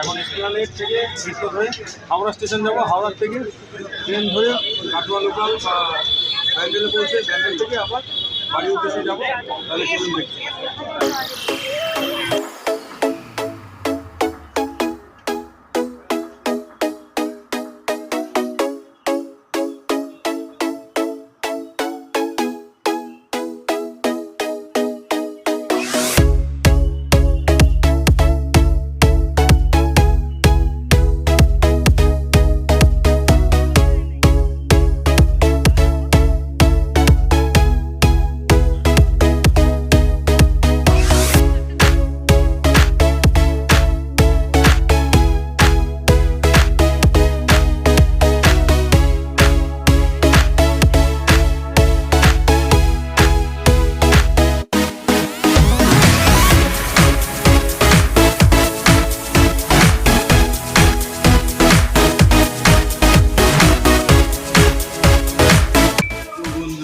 এখন এসপ্লানেড থেকে মেট্রো ধরে হাওড়া স্টেশন যাব। হাওড়া থেকে ট্রেন ধরে কাটোয়া লোকাল ব্যান্ডেলে পৌঁছে ব্যান্ডেল থেকে আবার বাড়ির উদ্দেশ্যে যাব। তাহলে দেখি।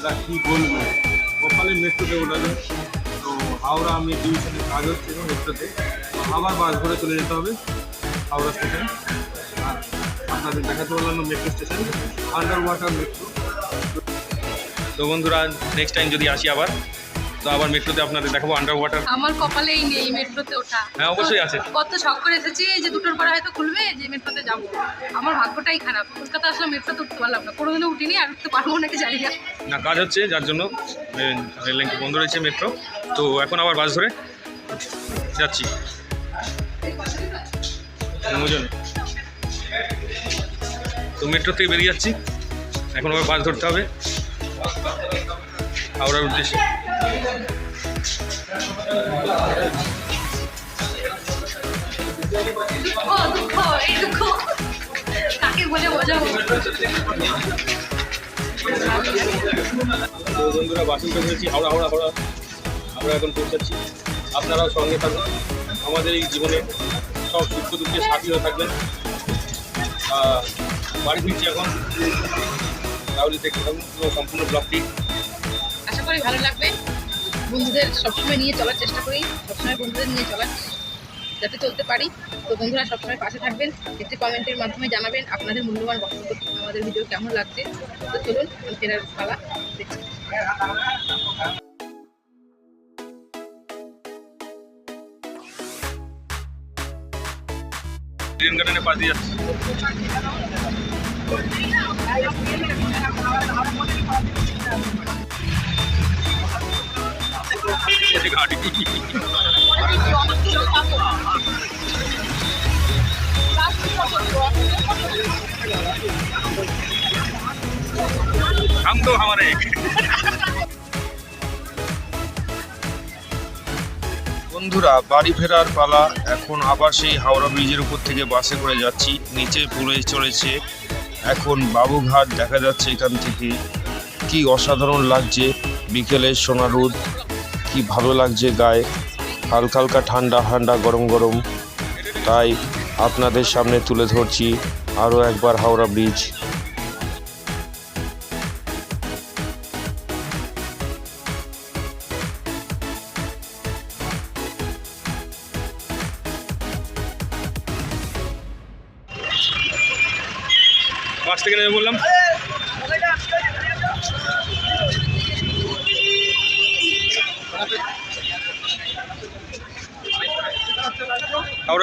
তো কি বলব? ওখানে মেট্রোতে ওঠাবে তো হাওড়া আমি টিউশনে কাজ হচ্ছে মেট্রোতে আবার বাস ধরে চলে যেতে হবে হাওড়া স্টেশন। আর আপনাদের দেখাতে পারলাম না metro station. Under water metro. তো বন্ধুরা নেক্সট টাইম যদি আসি আবার। তো আবার মেট্রোতে আপনাদের দেখাবো আন্ডার ওয়াটার আমার কপালেই নেই মেট্রোতে ওঠা। হ্যাঁ অবশ্যই আছে। কত শখ করে এসেছি যে দুটোর পরে হয়তো খুলবে যে মেট্রোতে যাব। আমার ভাগ্যটাই খারাপ। কলকাতা আসলে মেট্রোতে উঠতে পারলাম না। কোনোদিনও উঠিনি আর উঠতে পারব নাকি জানি না। না কাজ হচ্ছে যার জন্য রেল লাইনটি বন্ধ রয়েছে মেট্রো। তো এখন আবার বাস ধরে যাচ্ছি। তো মেট্রো থেকে বেরিয়ে যাচ্ছি। এখন আবার বাস ধরতে হবে। হাওড়ার উদ্দেশ্যে। বোঝাবো বন্ধুরা বাসে উঠে পড়েছি হাওড়া হাওড়া হাওড়া। আমরা এখন পৌঁছাচ্ছি। আপনারাও সঙ্গে থাকুন। আমাদের এই জীবনে সব সুখ দুঃখে সাথী হয়ে থাকবেন। বাড়ি ফিরছি এখন। তাহলে দেখতে থাকুন। সম্পূর্ণ ব্লগটি আশা করি ভালো লাগবে। বন্ধুদের সবসময় নিয়ে চলার চেষ্টা করি সবসময় বন্ধুদের নিয়ে চলার যাতে চলতে পারি তো বন্ধুরা সবসময় পাশে থাকবেন একটি কমেন্টের মাধ্যমে জানাবেন আপনাদের মূল্যবান বক্তব্য আমাদের ভিডিও কেমন লাগছে তো চলুন ফেরার পালা দেখছি ট্রেন গার্ডেনের পাশ দিয়ে যাচ্ছি এই গাড়ি हम तो हमारे বন্ধুরা বাড়ি ফেরার পালা এখন আবার সেই হাওড়া ব্রিজের উপর থেকে বাসে করে যাচ্ছি নিচে পড়ে চলেছে এখন বাবুঘাট দেখা যাচ্ছে এখান থেকে কি অসাধারণ লাগছে বিকেলের সোনা রোদ কি ভালো লাগছে গায়ে? হালকা হালকা ঠান্ডা ঠান্ডা, গরম গরম। তাই আপনাদের সামনে তুলে ধরছি আরও একবার হাওড়া ব্রিজ।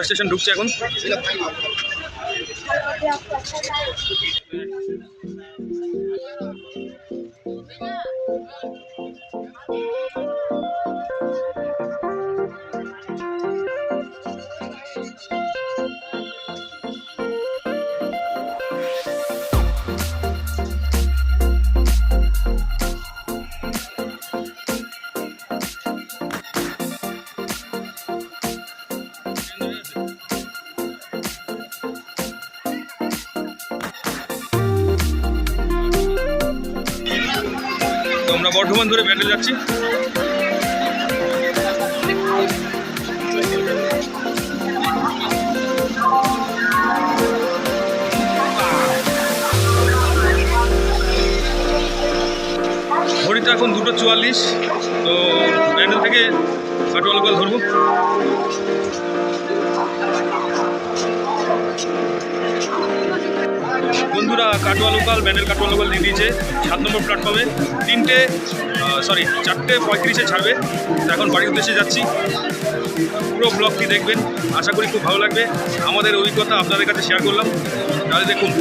স্টেশন ঢুকছে এখন। আমরা বর্ধমান ধরে ব্যান্ডেল যাচ্ছি ঘড়িটা এখন দুটো চুয়াল্লিশ, তো ব্যান্ডেল থেকে কাটোয়াল কল ধরবো Thank you. Katwa local Bandel Katwa local দিয়ে দিয়েছে, সাত নম্বর প্ল্যাটফর্মে তিনটে সরি চারটে পঁয়ত্রিশে ছাড়বে। এখন বাড়ির উদ্দেশ্যে যাচ্ছি। পুরো ব্লগটি দেখবেন। আশা করি খুব ভালো লাগবে। আমাদের অভিজ্ঞতা আপনাদের কাছে শেয়ার করলাম। তাহলে দেখুন।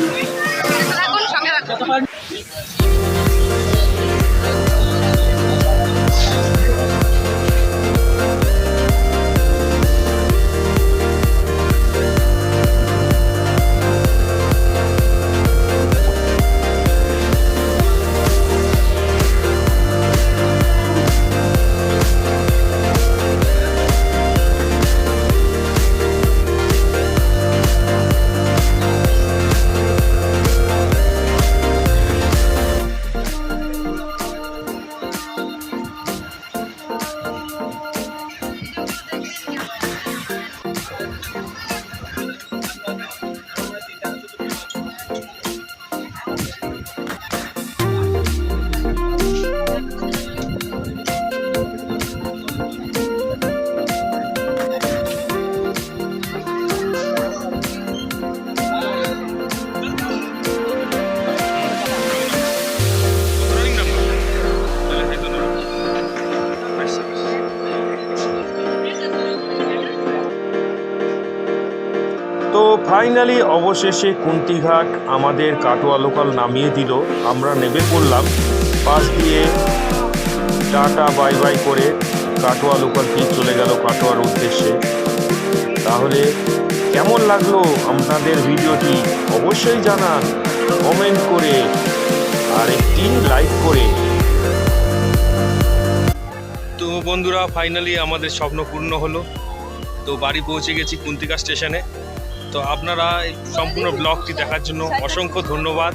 ফাইনালি অবশেষে কুন্তিঘাট আমাদের কাটোয়া লোকাল নামিয়ে দিল। আমরা নেমে পড়লাম। পাশ দিয়ে টাটা বাই বাই করে কাটোয়া লোকালটি চলে গেল কাটোয়ার উদ্দেশ্যে। তাহলে কেমন লাগল আপনাদের ভিডিওটি? অবশ্যই জানান কমেন্ট করে আর একটি লাইক করে। তো বন্ধুরা ফাইনালি আমাদের স্বপ্ন পূর্ণ হলো। তো বাড়ি পৌঁছে গেছি কুন্তিকা স্টেশনে। তো আপনারা এই সম্পূর্ণ ব্লগটি দেখার জন্য অসংখ্য ধন্যবাদ।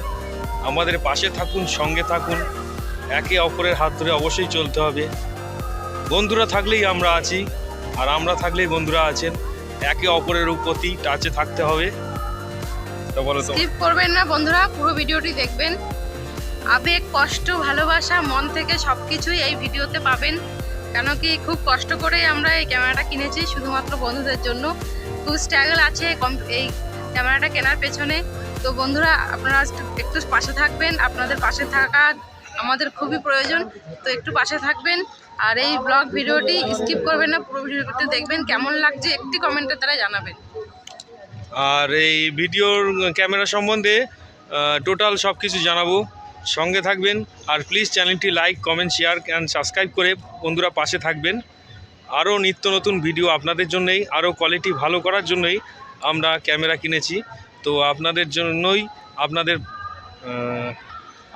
আমাদের পাশে থাকুন, সঙ্গে থাকুন। একে অপরের হাত ধরে অবশ্যই চলতে হবে। বন্ধুরা থাকলেই আমরা আছি, আর আমরা থাকলেই বন্ধুরা আছেন। একে অপরের প্রতি টাচে থাকতে হবে। তো বলো করবেন না বন্ধুরা, পুরো ভিডিওটি দেখবেন। আবেগ, কষ্ট, ভালোবাসা, মন থেকে সব কিছুই এই ভিডিওতে পাবেন। কেন কি খুব কষ্ট করেই আমরা এই ক্যামেরাটা কিনেছি শুধুমাত্র বন্ধুদের জন্য। খুব স্ট্রাগল আছে এই ক্যামেরাটা কেনার পেছনে। তো বন্ধুরা, আপনারা একটু- একটু পাশে থাকবেন। আপনাদের পাশে থাকা আমাদের খুবই প্রয়োজন। তো একটু পাশে থাকবেন। আর এই ব্লগ ভিডিওটি স্কিপ করবেন না, পুরো ভিডিওটি দেখবেন কেমন লাগছে, একটি কমেন্টের দ্বারা জানাবেন। আর এই ভিডিওর ক্যামেরা সম্বন্ধে টোটাল সব কিছু জানাব। সঙ্গে থাকবেন। আর প্লিজ চ্যানেলটি like, comment, share and subscribe করে বন্ধুরা পাশে থাকবেন। আরও নিত্য নতুন ভিডিও আপনাদের জন্যই, আরও কোয়ালিটি ভালো করার জন্যই আমরা ক্যামেরা কিনেছি। তো আপনাদের জন্যই, আপনাদের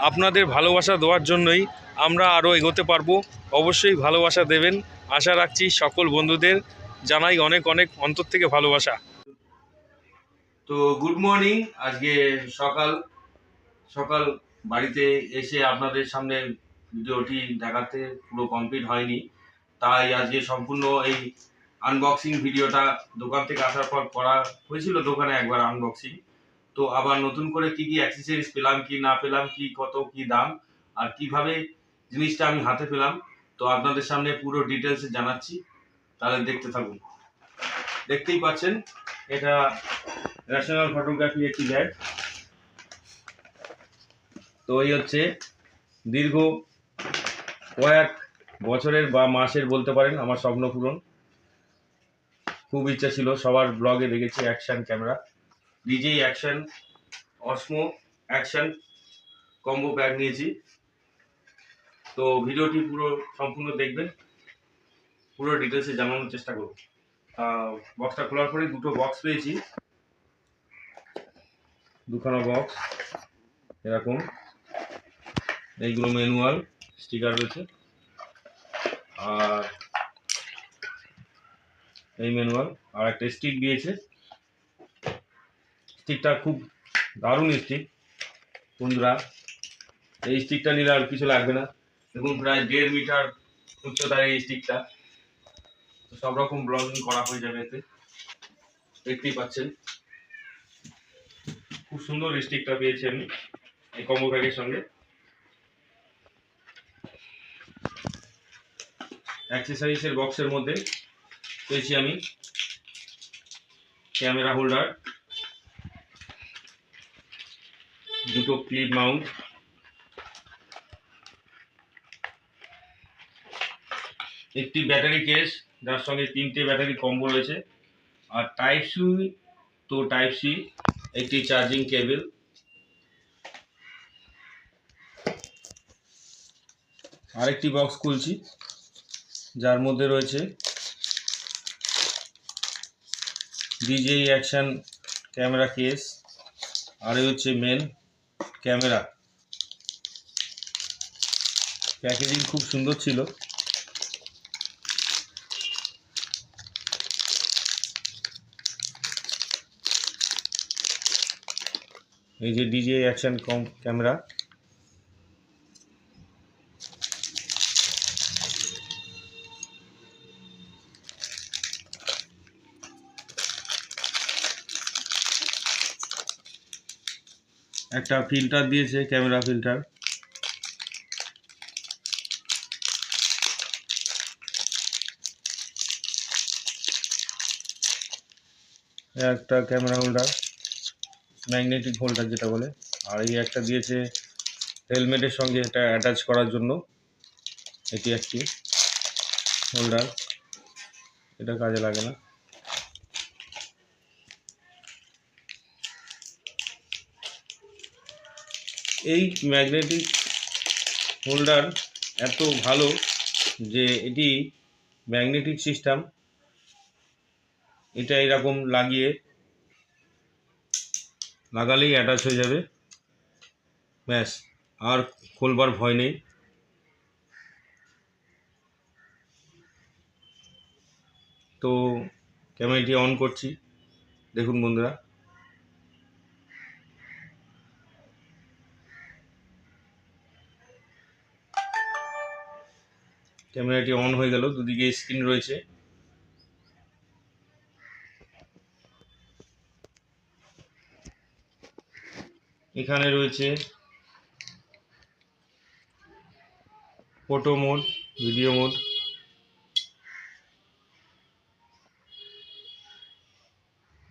আপনাদের ভালোবাসা দেওয়ার জন্যই আমরা আরও এগোতে পারব। অবশ্যই ভালোবাসা দেবেন। আশা রাখছি সকল বন্ধুদের জানাই অনেক অনেক অন্তর থেকে ভালোবাসা। তো গুড মর্নিং আজকে সকাল সকাল বাড়িতে এসে আপনাদের সামনে ভিডিওটি দেখাতে পুরো কমপ্লিট হয়নি। তাই আজকে সম্পূর্ণ এই আনবক্সিং ভিডিওটা দোকান থেকে আসার পর করা হয়েছিল দোকানে একবার আনবক্সিং তো আবার নতুন করে কি কি অ্যাক্সেসরিজ পেলাম, কি না পেলাম, কি কত, কি দাম, আর কীভাবে জিনিসটা আমি হাতে পেলাম, তো আপনাদের সামনে পুরো ডিটেলসে জানাচ্ছি। তাহলে দেখতে থাকুন। দেখতেই পাচ্ছেন, এটা ন্যাশনাল ফটোগ্রাফি একটি ব্যাগ তো এই হচ্ছে দীর্ঘ কয়েক বছরের বা মাসের বলতে পারেন, আমার স্বপ্ন পূরণ। খুব ইচ্ছা ছিল, সবার ব্লগে দেখেছি অ্যাকশন ক্যামেরা নিজেই action Osmo action combo bag নিয়েছি। তো ভিডিওটি পুরো সম্পূর্ণ দেখবেন। পুরো ডিটেলসে জানানোর চেষ্টা করব। বক্সটা খোলার পরে দুটো বক্স পেয়েছি। দুখানা বক্স এরকম। এইগুলো ম্যানুয়াল স্টিকার রয়েছে। আর এই ম্যানুয়াল আর একটা স্টিক দিয়েছে। স্টিকটা খুব দারুণ স্টিক বন্ধুরা। এই স্টিকটা নিলে আর কিছু লাগবে না। দেখুন, প্রায় দেড় মিটার উচ্চতার এই স্টিকটা সব রকম ব্লগিং করা হয়ে যাবে এতে। দেখতেই পাচ্ছেন। খুব সুন্দর স্টিকটা পেয়েছি আমি এই কম্বো ব্যাগের সঙ্গে। অ্যাক্সেসরিজের বক্সের মধ্যে পেয়েছি আমি ক্যামেরা হোল্ডার দুটো ক্লিপ মাউন্ট একটি ব্যাটারি কেস যার সঙ্গে তিনটে ব্যাটারি কম্বো রয়েছে। আর টাইপ সি তো টাইপ সি একটি চার্জিং কেবল আরেকটি বক্স খুলছি। যার মধ্যে রয়েছে ডিজে অ্যাকশন ক্যামেরা কেস আর হচ্ছে মেন ক্যামেরা প্যাকেজিং খুব সুন্দর ছিল। এই যে ডিজে অ্যাকশন কম ক্যামেরা একটা ফিল্টার দিয়েছে ক্যামেরা ফিল্টার একটা ক্যামেরা হোল্ডার ম্যাগনেটিক হোল্ডার যেটা বলে। আর এই একটা দিয়েছে হেলমেটের সঙ্গে এটা অ্যাটাচ করার জন্য। এটি একটি হোল্ডার এটা কাজে লাগে না। এই ম্যাগনেটিক হোল্ডার এত ভালো যে এটি ম্যাগনেটিক সিস্টেম এটা এরকম লাগিয়ে লাগালেই অ্যাটাচ হয়ে যাবে। ব্যাস, আর খোলবার ভয় নেই। তো ক্যামেরাটি অন করছি। দেখুন বন্ধুরা। ক্যামেরাটি অন হয়ে গেল, দুদিকে স্ক্রিন রয়েছে। এখানে রয়েছে ফটো মোড ভিডিও মোড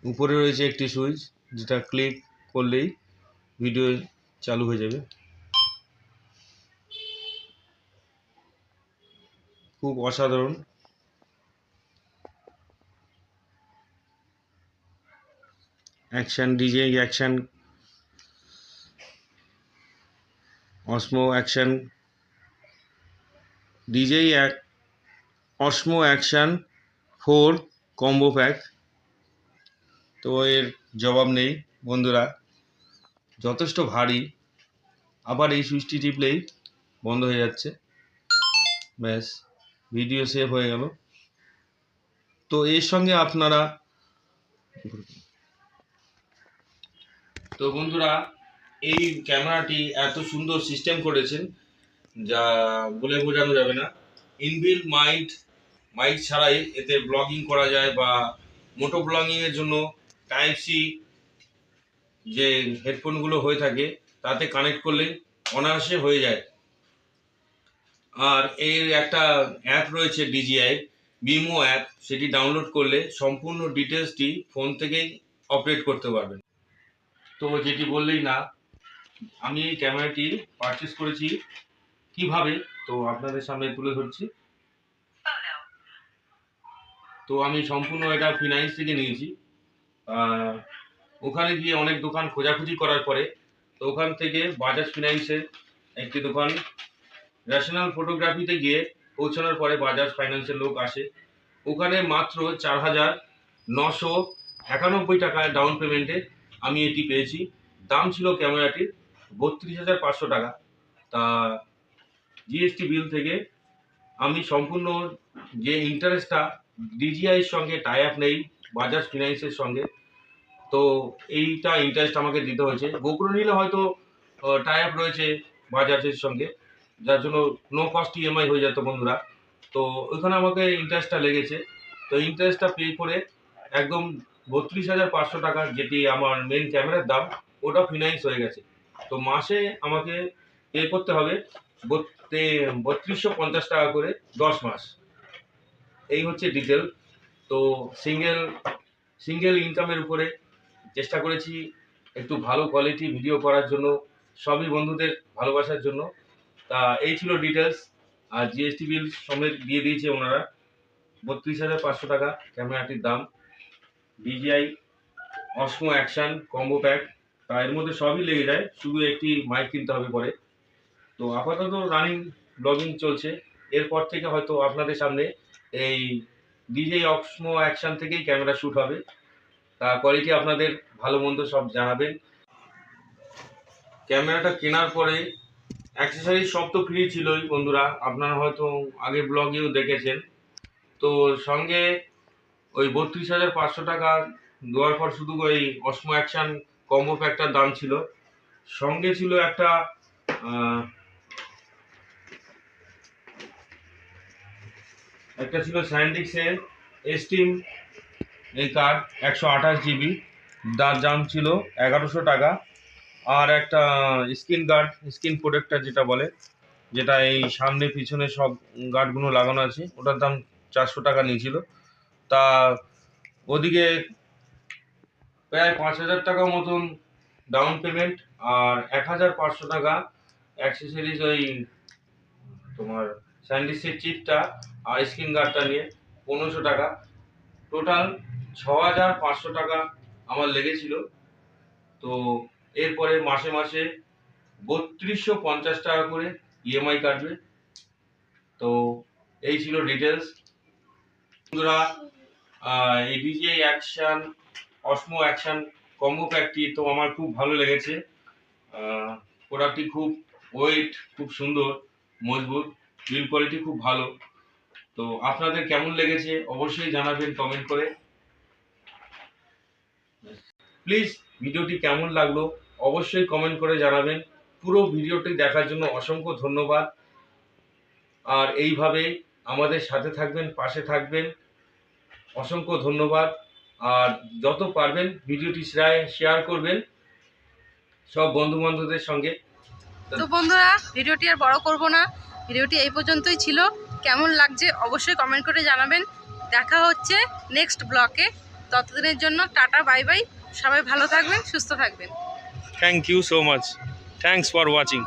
উপরে রয়েছে একটি সুইচ, যেটা ক্লিক করলেই ভিডিও চালু হয়ে যাবে। খুব অসাধারণ। Action DJI action Osmo action ডিজেই এক Osmo action four combo pack তো এর জবাব নেই, বন্ধুরা। যথেষ্ট ভারী। আবার এই সুইচটি টিপলেই বন্ধ হয়ে যাচ্ছে। ব্যাস। ভিডিও সেভ হয়ে গেল। তো এর সঙ্গে আপনারা তো বন্ধুরা, এই ক্যামেরাটি এত সুন্দর সিস্টেম করেছেন যা বলে বোঝানো যাবে না। ইনবিল মাইক মাইক ছাড়াই এতে ব্লগিং করা যায় বা মোটো ব্লগিংয়ের জন্য টাইপ সি যে হেডফোনগুলো হয়ে থাকে, তাতে কানেক্ট করলে অনায়াসে হয়ে যায়। আর এর একটা অ্যাপ রয়েছে ডিজিআই বিমো অ্যাপ সেটি ডাউনলোড করলে সম্পূর্ণ ডিটেলসটি ফোন থেকেই অপারেট করতে পারবেন। তো যেটি বললেই না, আমি এই ক্যামেরাটি পারচেস করেছি কীভাবে? তো আপনাদের সামনে তুলে ধরছি। তো আমি সম্পূর্ণ এটা ফিনান্স থেকে নিয়েছি। ওখানে গিয়ে অনেক দোকান খোঁজাখুঁজি করার পরে, তো ওখান থেকে বাজাজ ফিনান্সের একটি দোকান ন্যাশনাল ফটোগ্রাফিতে গিয়ে পৌঁছানোর পরে বাজাজ ফাইন্যান্সের লোক আসে। ওখানে মাত্র চার হাজার নশো একানব্বই টাকায় ডাউন পেমেন্টে আমি এটি পেয়েছি। দাম ছিল ক্যামেরাটির বত্রিশ হাজার পাঁচশো টাকা। তা জিএসটি বিল থেকে আমি সম্পূর্ণ যে ইন্টারেস্টটা ডিজিআইয়ের সঙ্গে টাই আপ নেই, বাজাজ ফিনান্সের সঙ্গে, তো এইটা ইন্টারেস্ট আমাকে দিতে হয়েছে। গোকুল নিলে হয়তো টাই আপ রয়েছে বাজাজের সঙ্গে। যার জন্য নো কস্ট ইএমআই হয়ে যেত বন্ধুরা। তো ওইখানে আমাকে ইন্টারেস্টটা লেগেছে। তো ইন্টারেস্টটা পে করে একদম বত্রিশ হাজার পাঁচশো টাকা যেটি আমার মেন ক্যামেরার দাম, ওটা ফিনান্স হয়ে গেছে। তো মাসে আমাকে পে করতে হবে বত্রিশশো পঞ্চাশ টাকা করে দশ মাস। এই হচ্ছে ডিটেল তো সিঙ্গেল সিঙ্গেল ইনকামের উপরে চেষ্টা করেছি একটু ভালো কোয়ালিটি ভিডিও করার জন্য, সবই বন্ধুদের ভালোবাসার জন্য। তা এই ছিল ডিটেলস আর জিএসটি বিল সমেত দিয়ে দিয়েছে ওনারা। বত্রিশ হাজার পাঁচশো টাকা ক্যামেরাটির দাম। DJI Osmo action combo pack তা এর মধ্যে সবই লেগে যায়, শুধু একটি মাইক কিনতে হবে পরে। তো আপাতত রানিং ব্লগিং চলছে। এরপর থেকে হয়তো আপনাদের সামনে এই ডিজিআই অসমো অ্যাকশান থেকেই ক্যামেরা শ্যুট হবে। তা কোয়ালিটি আপনাদের ভালো মন্দ সব জানাবেন। ক্যামেরাটা কেনার পরে অ্যাক্সেসরিজ সব তো ফ্রি ছিলই বন্ধুরা। আপনারা হয়তো আগে ব্লগেও দেখেছেন। তো সঙ্গে ওই বত্রিশ হাজার পাঁচশো টাকা দেওয়ার পর শুধু ওই অসমো অ্যাকশন কম্বো প্যাকটার দাম ছিল। সঙ্গে ছিল একটা একটা ছিল স্যান্ডিক্সের এস্টিম এই কার্ড একশো আঠাশ জিবি যার দাম ছিল এগারোশো টাকা। আর একটা স্ক্রিন গার্ড স্ক্রিন প্রোটেক্টর যেটা বলে, যেটা এই সামনে পিছনে সব গার্ডগুলো লাগানো আছে, ওটার দাম চারশো টাকা নিয়েছিল। তা ওদিকে প্রায় পাঁচ হাজার টাকা মতন ডাউন পেমেন্ট আর এক হাজার পাঁচশো টাকা অ্যাক্সেসরিজ ওই তোমার স্যান্ডিসের চিপটা আর স্ক্রিন গার্ডটা নিয়ে পনেরোশো টাকা। টোটাল ছ হাজার পাঁচশো টাকা আমার লেগেছিল। তো এরপরে মাসে মাসে বত্রিশশো পঞ্চাশ টাকা করে ইএমআই কাটবে। তো এই ছিল ডিটেলস বন্ধুরা DJI action Osmo action combo প্যাকটি তো আমার খুব ভালো লেগেছে। প্রোডাক্টটি খুব ওয়েট খুব সুন্দর, মজবুত বিল কোয়ালিটি খুব ভালো। তো আপনাদের কেমন লেগেছে অবশ্যই জানাবেন কমেন্ট করে। প্লিজ ভিডিওটি কেমন লাগল? অবশ্যই কমেন্ট করে জানাবেন। পুরো ভিডিওটি দেখার জন্য অসংখ্য ধন্যবাদ। আর এইভাবে আমাদের সাথে থাকবেন, পাশে থাকবেন, অসংখ্য ধন্যবাদ। আর যত পারবেন ভিডিওটি শেয়ার করবেন সব বন্ধু বান্ধবদের সঙ্গে। তো বন্ধুরা, ভিডিওটি আর বড় করব না। ভিডিওটি এই পর্যন্তই ছিল। কেমন লাগছে অবশ্যই কমেন্ট করে জানাবেন। দেখা হচ্ছে নেক্সট ব্লকে ততদিনের জন্য টাটা বাই বাই সবাই ভালো থাকবেন, সুস্থ থাকবেন। thank you so much. Thanks for watching.